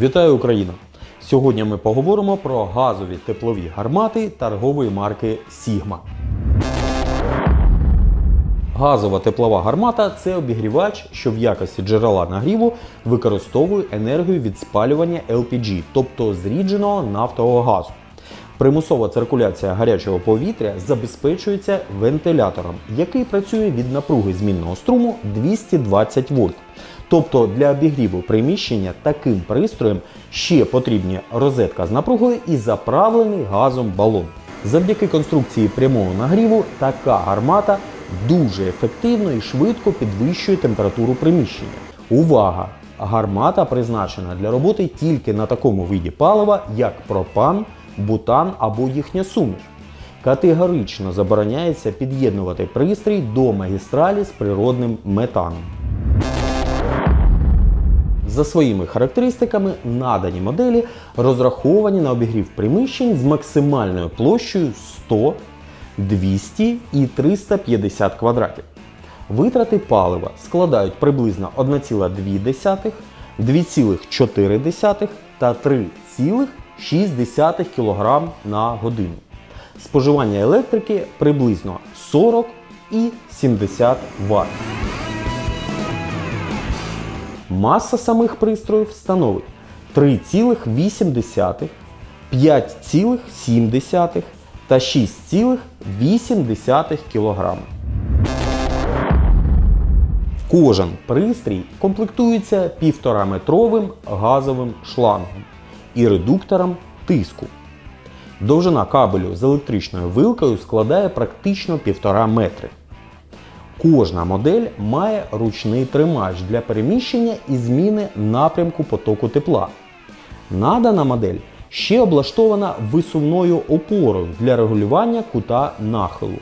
Вітаю Україна! Сьогодні ми поговоримо про газові теплові гармати торгової марки Sigma. Газова теплова гармата це обігрівач, що в якості джерела нагріву використовує енергію від спалювання LPG, тобто зрідженого нафтового газу. Примусова циркуляція гарячого повітря забезпечується вентилятором, який працює від напруги змінного струму 220 вольт. Тобто для обігріву приміщення таким пристроєм ще потрібні розетка з напругою і заправлений газом балон. Завдяки конструкції прямого нагріву така гармата дуже ефективно і швидко підвищує температуру приміщення. Увага! Гармата призначена для роботи тільки на такому виді палива, як пропан, бутан або їхня суміш. Категорично забороняється під'єднувати пристрій до магістралі з природним метаном. За своїми характеристиками надані моделі розраховані на обігрів приміщень з максимальною площею 100, 200 і 350 квадратів. Витрати палива складають приблизно 1,2, 2,4 та 3,6 кг на годину. Споживання електрики приблизно 40 і 70 Вт. Маса самих пристроїв становить 3,8, 5,7 та 6,8 кг. Кожен пристрій комплектується 1,5-метровим газовим шлангом і редуктором тиску. Довжина кабелю з електричною вилкою складає практично 1,5 метри. Кожна модель має ручний тримач для переміщення і зміни напрямку потоку тепла. Надана модель ще облаштована висувною опорою для регулювання кута нахилу.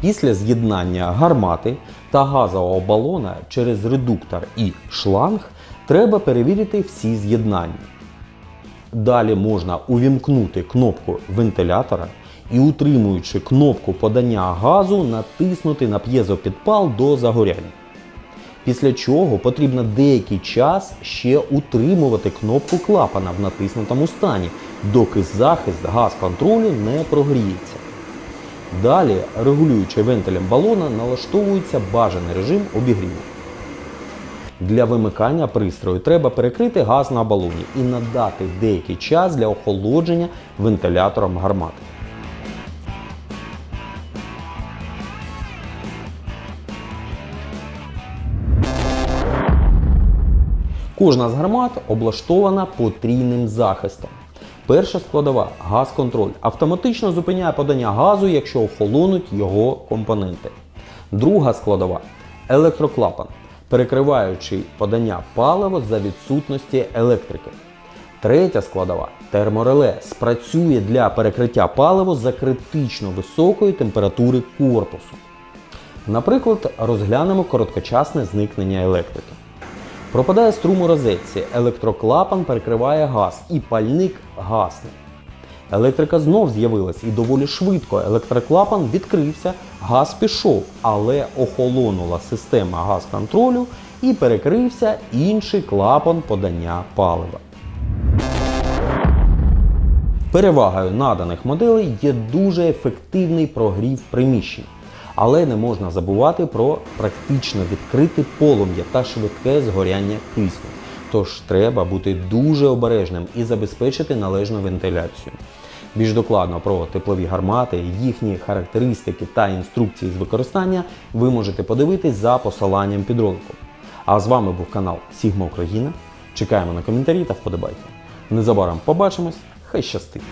Після з'єднання гармати та газового балона через редуктор і шланг треба перевірити всі з'єднання. Далі можна увімкнути кнопку вентилятора і, утримуючи кнопку подання газу, натиснути на п'єзопідпал до загоряння. Після чого потрібно деякий час ще утримувати кнопку клапана в натиснутому стані, доки захист газ-контролю не прогріється. Далі, регулюючи вентилем балона, налаштовується бажаний режим обігріву. Для вимикання пристрою треба перекрити газ на балоні і надати деякий час для охолодження вентилятором гармати. Кожна з гармат облаштована потрійним захистом. Перша складова газ-контроль автоматично зупиняє подання газу, якщо охолонуть його компоненти. Друга складова електроклапан, перекриваючи подання палива за відсутності електрики. Третя складова термореле спрацює для перекриття палива за критично високої температури корпусу. Наприклад, розглянемо короткочасне зникнення електрики. Пропадає струм у розетці, електроклапан перекриває газ і пальник гасне. Електрика знов з'явилась і доволі швидко електроклапан відкрився, газ пішов, але охолонула система газ-контролю і перекрився інший клапан подання палива. Перевагою наданих моделей є дуже ефективний прогрів приміщень. Але не можна забувати про практично відкрите полум'я та швидке згоряння кисню. Тож треба бути дуже обережним і забезпечити належну вентиляцію. Більш докладно про теплові гармати, їхні характеристики та інструкції з використання ви можете подивитись за посиланням під роликом. А з вами був канал Сігма Україна. Чекаємо на коментарі та вподобайки. Незабаром побачимось, хай щастить!